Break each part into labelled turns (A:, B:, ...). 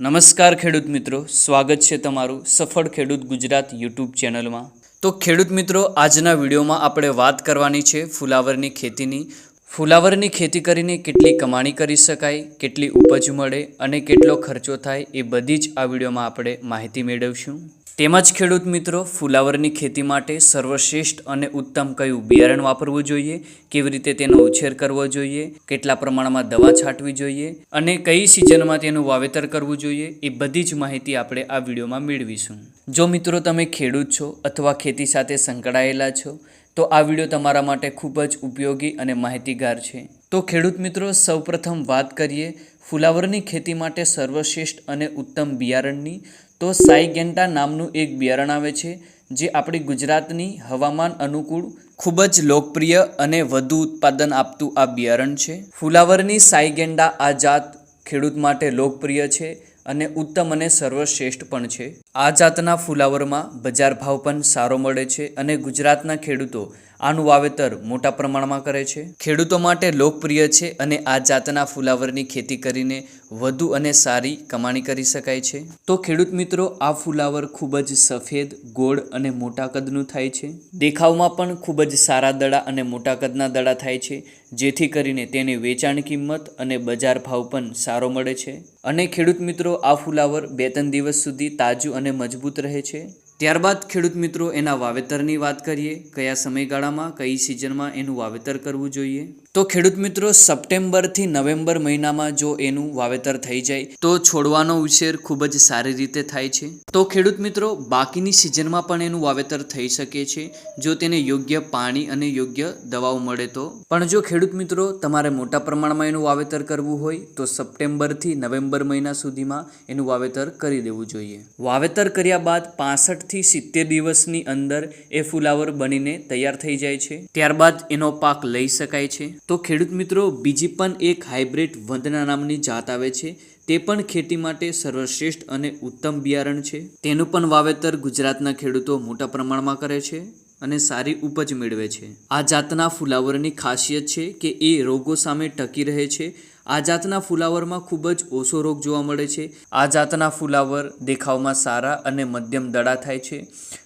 A: નમસ્કાર ખેડૂત મિત્રો, સ્વાગત છે તમારું સફળ ખેડૂત ગુજરાત યુટ્યુબ ચેનલમાં. તો ખેડૂત મિત્રો, આજના વિડીયોમાં આપણે વાત કરવાની છે ફુલાવરની ખેતીની. ફુલાવરની ખેતી કરીને કેટલી કમાણી કરી શકાય, કેટલી ઉપજ મળે અને કેટલો ખર્ચો થાય એ બધી જ આ વિડીયોમાં આપણે માહિતી મેળવશું. તેમજ ખેડૂત મિત્રો, ફુલાવરની ખેતી માટે સર્વશ્રેષ્ઠ અને ઉત્તમ કયું બિયારણ વાપરવું જોઈએ, કેવી રીતે તેનો ઉછેર કરવો જોઈએ, કેટલા પ્રમાણમાં દવા છાંટવી જોઈએ અને કઈ સિઝનમાં તેનું વાવેતર કરવું જોઈએ, એ બધી જ માહિતી આપણે આ વિડીયોમાં મેળવીશું. જો મિત્રો તમે ખેડૂત છો અથવા ખેતી સાથે સંકળાયેલા છો, તો આ વીડિયો તમારા માટે ખૂબ જ ઉપયોગી અને માહિતીગાર છે. તો ખેડૂત મિત્રો, સૌપ્રથમ વાત કરીએ ફુલાવરની ખેતી માટે સર્વશ્રેષ્ઠ અને ઉત્તમ બિયારણની. તો સાયગેન્ટા નામનું એક બિયારણ આવે છે, જે આપણી ગુજરાતની હવામાન અનુકૂળ, ખૂબ જ લોકપ્રિય અને વધુ ઉત્પાદન આપતું આ બિયારણ છે. ફુલાવરની સાયગેન્ડા આ જાત ખેડૂત માટે લોકપ્રિય છે અને ઉત્તમ અને સર્વશ્રેષ્ઠ પણ છે. આ જાતના ફુલાવરમાં બજાર ભાવ પણ સારો મળે છે અને ગુજરાતના ખેડૂતો આનું વાવેતર મોટા પ્રમાણમાં કરે છે. ખેડૂતો માટે લોકપ્રિય છે અને આ જાતના ફુલાવરની ખેતી કરીને વધુ અને સારી કમાણી કરી શકાય છે. તો ખેડૂત મિત્રો, આ ફુલાવર ખૂબ જ સફેદ, ગોળ અને મોટા કદનું થાય છે. દેખાવમાં પણ ખૂબ જ સારા દડા અને મોટા કદના દડા થાય છે, જેથી કરીને તેની વેચાણ કિંમત અને બજાર ભાવ પણ સારો મળે છે. અને ખેડૂત મિત્રો, આ ફુલાવર બે ત્રણ દિવસ સુધી તાજું અને મજબૂત રહે છે. ત્યારબાદ ખેડૂત મિત્રો એના વાવેતરની વાત કરીએ. કયા સમયગાળામાં, કઈ સિઝનમાં એનું વાવેતર કરવું જોઈએ? તો ખેડૂત મિત્રો, સપ્ટેમ્બરથી નવેમ્બર મહિનામાં જો એનું વાવેતર થઈ જાય, તો છોડવાનો ઉછેર ખૂબ જ સારી રીતે થાય છે. તો ખેડૂત મિત્રો, બાકીની સિઝનમાં પણ એનું વાવેતર થઈ શકે છે. જો તેને યોગ્ય પાણી અને યોગ્ય દવાઓ મળે તો. પણ જો ખેડૂત મિત્રો, તમારે મોટા પ્રમાણમાં એનું વાવેતર કરવું હોય, તો સપ્ટેમ્બરથી નવેમ્બર મહિના સુધીમાં એનું વાવેતર કરી દેવું જોઈએ. વાવેતર કર્યા બાદ પાસઠથી સિત્તેર દિવસની અંદર એ ફુલાવર બનીને તૈયાર થઈ જાય છે. ત્યારબાદ એનો પાક લઈ શકાય છે. તો ખેડૂત મિત્રો, બીજી પણ એક હાઇબ્રિડ વંદના નામની જાત આવે છે. તે પણ ખેતી માટે સર્વશ્રેષ્ઠ અને ઉત્તમ બિયારણ છે. તેનું પણ વાવેતર ગુજરાતના ખેડૂતો મોટા પ્રમાણમાં કરે છે અને સારી ઉપજ મેળવે છે. આ જાતના ફુલાવરની ખાસિયત છે કે એ રોગો સામે ટકી રહે છે આ જાતના ફુલાવરમાં ખૂબ જ ઓછો રોગ જોવા મળે છે. આ જાતના ફુલાવર દેખાવમાં સારા અને મધ્યમ દડા થાય છે.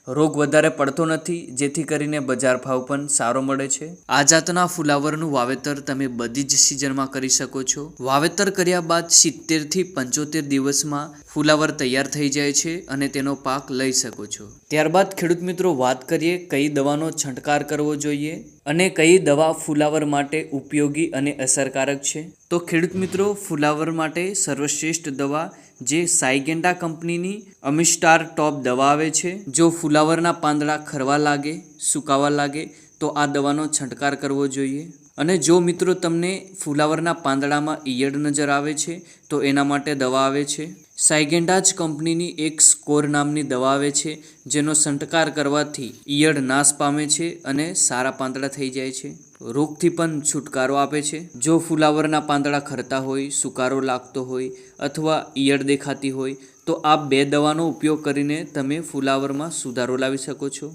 A: રોગ વધારે પડતો નથી, જેથી કરીને બજાર ભાવ પણ સારો મળે છે. આ જાતના ફુલાવરનું વાવેતર તમે બધી જ સિઝનમાં કરી શકો છો. વાવેતર કર્યા બાદ સિત્તેરથી પંચોતેર દિવસમાં ફુલાવર તૈયાર થઈ જાય છે અને તેનો પાક લઈ શકો છો. ત્યારબાદ ખેડૂત મિત્રો વાત કરીએ કઈ દવાનો છંટકાર કરવો જોઈએ. અને કઈ દવા ફુલાવર માટે ઉપયોગી અને અસરકારક છે? તો ખેડૂત મિત્રો, ફુલાવર માટે સર્વશ્રેષ્ઠ દવા જે સાયગેન્ડા કંપનીની અમિસ્ટાર ટોપ દવા આવે છે. જો ફુલાવરના પાંદડા ખરવા લાગે, સુકાવા લાગે, તો આ દવાનો છંટકાર કરવો જોઈએ. અને જો મિત્રો તમને ફુલાવરના પાંદડામાં ઈયળ નજર આવે છે, તો એના માટે દવા આવે છે. સાયગેન્ડાજ કંપનીની એક સ્કોર નામની દવા આવે છે, જેનો છંટકાર કરવાથી ઈયળ નાશ પામે છે અને સારા પાંદડા થઈ જાય છે. રોગથી પણ છુટકારો આપે છે. જો ફુલાવરના પાંદડા ખરતા હોય, સુકારો લાગતો હોય અથવા ઈયળ દેખાતી હોય, તો આ બે દવાનો ઉપયોગ કરીને તમે ફુલાવરમાં સુધારો લાવી શકો છો.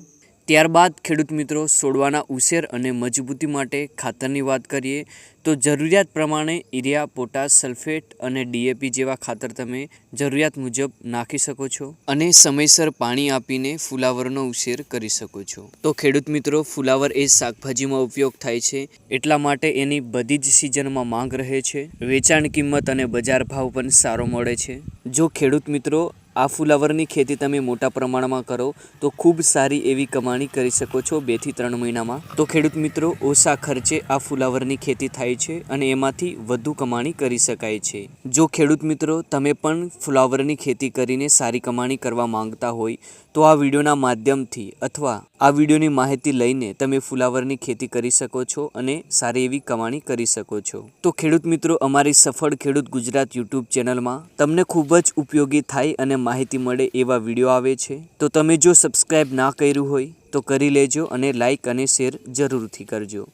A: ત્યારબાદ ખેડૂત મિત્રો છોડવાના ઉછેર અને મજબૂતી માટે ખાતરની વાત કરીએ, તો જરૂરિયાત પ્રમાણે યુરિયા, પોટાશ, સલ્ફેટ અને ડીએપી જેવા ખાતર તમે જરૂરિયાત મુજબ નાખી શકો છો અને સમયસર પાણી આપીને ફુલાવરનો ઉછેર કરી શકો છો. તો ખેડૂત મિત્રો, ફુલાવર એ શાકભાજીમાં ઉપયોગ થાય છે, એટલા માટે એની બધી જ સિઝનમાં માંગ રહે છે. વેચાણ કિંમત અને બજાર ભાવ પણ સારો મળે છે. જો ખેડૂત મિત્રો આ ફુલાવરની ખેતી તમે મોટા પ્રમાણમાં કરો તો ખૂબ સારી એવી કમાણી કરી શકો છો બેથી ત્રણ મહિનામાં. તો ખેડૂત મિત્રો, ઓછા ખર્ચે આ ફુલાવરની ખેતી થાય છે અને એમાંથી વધુ કમાણી કરી શકાય છે. જો ખેડૂત મિત્રો, તમે પણ ફુલાવરની ખેતી કરીને સારી કમાણી કરવા માંગતા હોય, તો આ વિડીયોના માધ્યમથી અથવા આ વિડીયોની માહિતી લઈને તમે ફુલાવરની ખેતી કરી શકો છો અને સારી એવી કમાણી કરી શકો છો. તો ખેડૂત મિત્રો, અમારી સફળ ખેડૂત ગુજરાત યુટ્યુબ ચેનલમાં તમને ખૂબ જ ઉપયોગી થાય અને માહિતી મળે એવા વીડિયો આવે છે. તો તમે જો સબસ્ક્રાઈબ ના કર્યું હોય તો કરી લેજો અને લાઈક અને શેર જરૂરથી કરજો.